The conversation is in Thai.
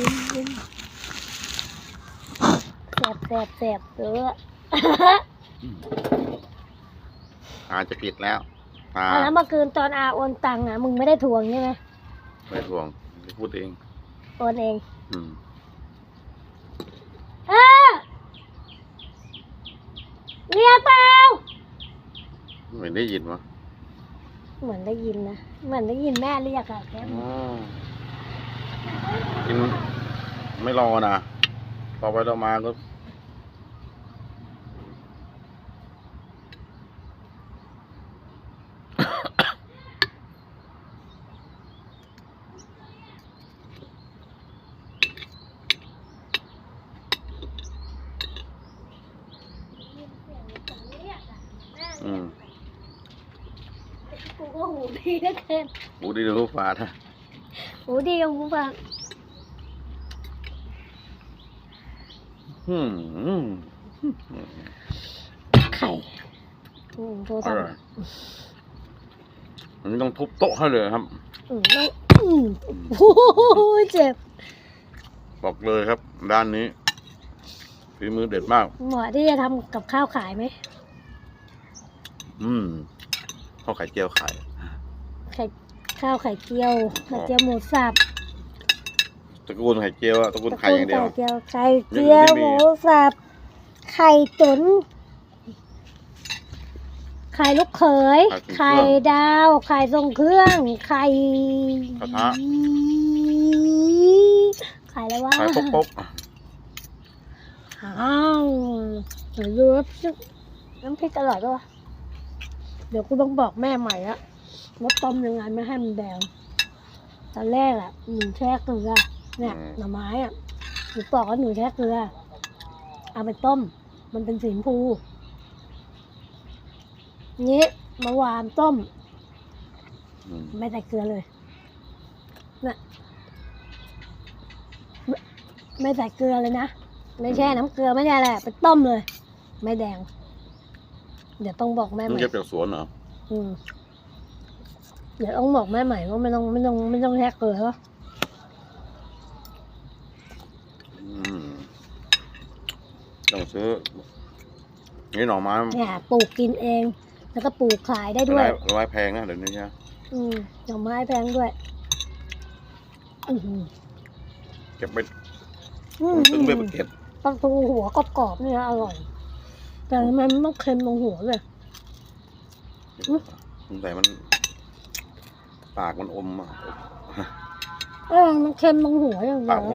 กินกินแสบแสบแสบเอออาจะผิดแล้วตาอะแล้วเมื่อคืนตอนอาโอนตังค์อะ มึงไม่ได้ทวงใช่ไหมไม่ทวงพูดเอง โอนเอง อืมเออเรียกเปล่าไม่ได้ยินวะเหมือนได้ยินนะ เหมือนได้ยินแม่เรียกอะแกอ๋อกิน ไม่รอนะต่อไปต่อมาก็อืมกูก็หูดีเหลือเกินหูดีดูฟ้าท่าหูดีกับกูฟังอื ไข่อืมโทรอศัพร่อยท์อันนี้ต้องทุบโต๊ะให้เลยครับ อืมต้องอืมโอ้โหเจ็บบอกเลยครับ ด้านนี้ฝีมือเด็ดมาก หมอที่จะทำกับข้าวขายไหม อืมข้าวไข่เจียวไข่ ไข่ข้าวไข่เจียวไข่เจียวหมูสับต ระกูลไข่เจียวอะตระกูลไข่อย่างเดียว ไข่เจียวไข่เจียวหมูสับไข่ตุ๋นไข่ลูกเขย ไข่ดาว ไข่ทรงเครื่อง ไข่กระทะไข่อะไรวะไข่ปกปกอ้าวเดี๋ยวดูว่าน้ำพริกอร่อยปะวะเดี๋ยวกูต้องบอกแม่ใหม่ละว่าต้มยังไงไม่ให้มันแดงตอนแรกอะหนูแช่เกลือ เนี่ยหน่อไม้อะหนูบอกว่าหนูแช่เกลือ เอาไปต้ม มันเป็นสีชมพูนี้เมื่อวานต้มอืมไม่ใส่เกลือเลยน่ะไม่ไม่ใส่เกลือเลยนะ ไม่แช่น้ำเกลือไม่ใช่อะไรไปต้มเลย ไม่แดง เดี๋ยวต้องบอกแม่ใหมึม่งเก็บจากสวนเหรออืมเดี๋ยวต้องบอกแม่ใหม่ว่าไม่ต้องไม่ต้องไม่ต้องแช่เกลือวะอืม ต้องซื้อ นี่หน่อไม้เนี่ยปลูกกินเอง แล้วก็ปลูกขายได้ด้วไม้ยไม้แพงนะเดี๋ยวนี้ใช่ไหมอืมหน่อไม้แพงด้วยอือหือเก็บไปอืมตึงไปเก็บปลาทูหัวกรอบๆเนี่ยอร่อย แต่ทำไมมันต้องเค็มตรงหัวเลยอุ๊ยสงสัยมัน ปากมันอมอะเออมันเค็มตรงหัวอย่างเดีปายกว